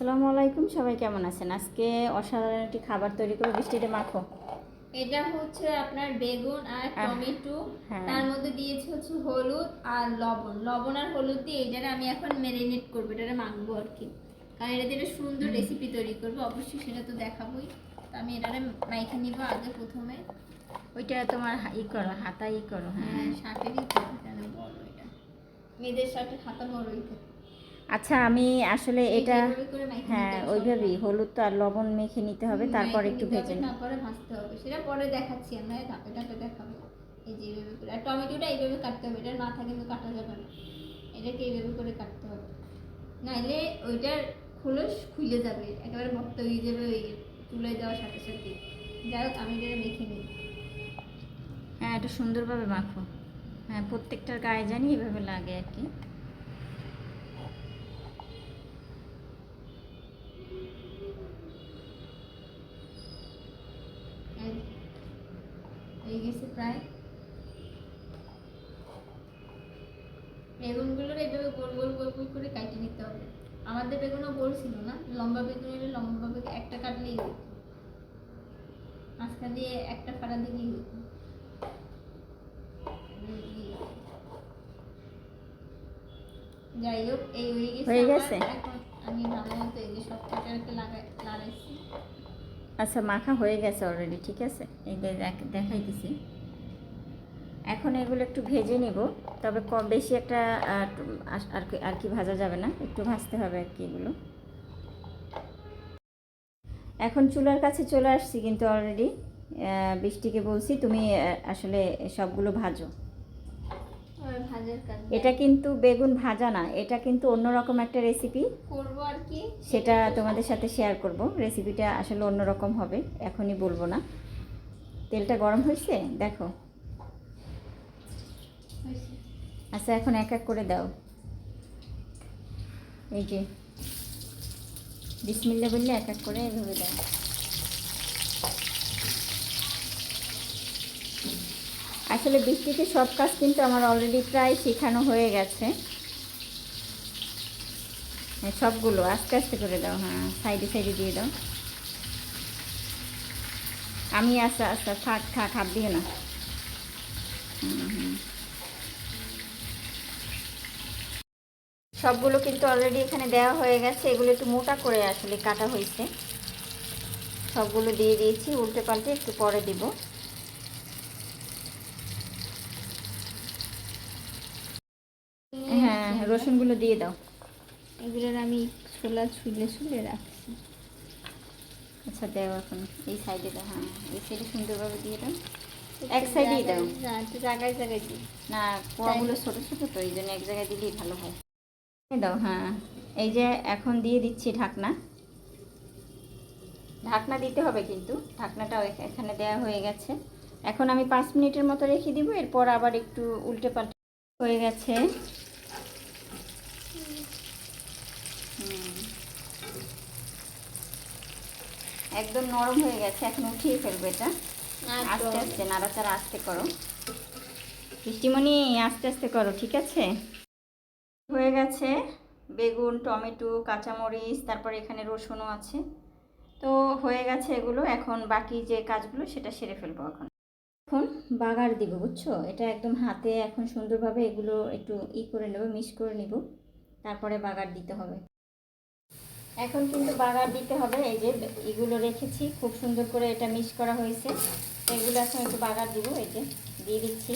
আসসালামু আলাইকুম সবাই কেমন আছেন? আজকে অসাধারণ একটি খাবার তৈরি করে বৃষ্টিতে মাখো। এটা হচ্ছে আপনার বেগুন আর টমেটো। হ্যাঁ। তার মধ্যে দিয়েছি হচ্ছে হলুদ আর লবণ। লবণ আর হলুদ দিয়ে এটারে আমি এখন ম্যারিনেট করব এটারে মাখবো আর কি। কারণ এটা দিয়ে একটা সুন্দর রেসিপি তৈরি করব অবশ্যই সেটা তো দেখাবোই। তো আমি এটারে মাইখে নিব আগে প্রথমে। ওইটা তোমার ই করো হাতা ই করো হ্যাঁ। হ্যাঁ শাকেরই তো বড় এটা। মেয়েদের শাকের হাতা বড় এটা। আচ্ছা আমি আসলে এটা হ্যাঁ ওইভাবেই হলুদ তো আর লবণ মেখে নিতে হবে তারপর একটু ভেজে নিই তারপরে ভাজতে হবে সেটা পরে দেখাচ্ছি আমরা ধাপে ধাপে দেখাবো। এই যে এইভাবে করে আর টমেটোটা এইভাবে কাটতে হবে এটার মাথা কিন্তু কাটা যাবে না। এটাকে এইভাবে করে কাটতে হবে। নাইলে ওইটার খোলস খুলে যাবে একেবারে ভক্ত হয়ে যাবে ওই তুলে দেওয়ার সাথে সাথে। যাই হোক আমি এটা মেখে নিই। হ্যাঁ এটা সুন্দরভাবে মাখো। হ্যাঁ প্রত্যেকটার গায়ে জানি এভাবে লাগে আর কি এই হয়ে গেছে প্রায় বেগুনগুলোর এইভাবে গোল গোল গোল গোল করে কাটে নিতে হবে। আমাদের বেগুনও গোল ছিল না লম্বা বেগুন হলে লম্বা বেগুন একটা কাটলেই হতো। মাঝখান দিয়ে একটা ফাড়া দিলেই হতো। যাই হোক এই হয়ে গেছে হয়ে আমি ভালো মতো এই যে সব কটাকে লাগাই লাগাইছি। আচ্ছা মাখা হয়ে গেছে অলরেডি ঠিক আছে? এই দেখাইতেছি। এখন এগুলো একটু ভেজে নিব তবে কম বেশি একটা আর কি- আর কি ভাজা যাবে না একটু ভাজতে হবে আর কি এগুলো। এখন চুলার কাছে চলে আসছি কিন্তু অলরেডি বৃষ্টিকে বলছি তুমি আসলে সবগুলো ভাজো। এটা কিন্তু বেগুন ভাজা না এটা কিন্তু অন্যরকম একটা রেসিপি করব আর কি। সেটা তোমাদের সাথে শেয়ার করব রেসিপিটা আসলে অন্যরকম হবে এখনই বলব না। তেলটা গরম হয়েছে? দেখো। আচ্ছা এখন এক এক করে দাও। এই যে বিসমিল্লা বললে এক এক করে এভাবে দাও। আসলে বৃষ্টিতে সব কাজ কিন্তু আমার অলরেডি প্রায় শেখানো হয়ে গেছে। হ্যাঁ, সবগুলো আস্তে আস্তে করে দাও হ্যাঁ সাইডে সাইডে দিয়ে দাও। আমি আস্তে আস্তে থাক থাক হাত দিও না। হুম হুম। সবগুলো কিন্তু অলরেডি এখানে দেওয়া হয়ে গেছে। এগুলো একটু মোটা করে আসলে কাটা হয়েছে। সবগুলো দিয়ে দিয়েছি উল্টে পাল্টে একটু পরে দিব। হ্যাঁ রসুনগুলো দিয়ে দাও। এগুলোর আমি ছোলা ছুলে ছুলে রাখছি। আচ্ছা দাও এখন। এই সাইডে দাও হ্যাঁ। এই সাইডে সুন্দরভাবে দিয়ে দাও। এক সাইডেই দাও। একটু জায়গায় জায়গায় দিই। না পোয়াগুলো ছোটো ছোটো তো এই জন্য এক জায়গায় দিলেই ভালো হয়। দাও হ্যাঁ। এই যে এখন দিয়ে দিচ্ছি ঢাকনা। ঢাকনা দিতে হবে কিন্তু ঢাকনাটাও এখ- এখানে দেওয়া হয়ে গেছে। এখন আমি পাঁচ মিনিটের মতো রেখে দিব এরপর আবার একটু উল্টে পাল্টে হয়ে গেছে। একদম নরম হয়ে গেছে এখন উঠিয়ে ফেলব এটা। আস্তে আস্তে নাড়াচাড়া আস্তে করো। বৃষ্টিমণি আস্তে আস্তে করো ঠিক আছে? হয়ে গেছে। বেগুন, টমেটো, কাঁচামরিচ, তারপর এখানে রসুনও আছে। তো হয়ে গেছে এগুলো। এখন বাকি যে কাজগুলো সেটা সেরে ফেলব এখন। এখন বাগার দিব, বুঝছ? এটা একদম হাতে এখন সুন্দরভাবে এগুলো একটু ই করে নেব মিক্স করে নিব। তারপরে বাগার দিতে হবে। এখন কিন্তু বাগার দিতে হবে। এই যে এগুলো রেখেছি, খুব সুন্দর করে এটা মিক্স করা হয়েছে। এগুলো এখন একটু বাগার দিব, এই যে দিয়ে দিচ্ছি।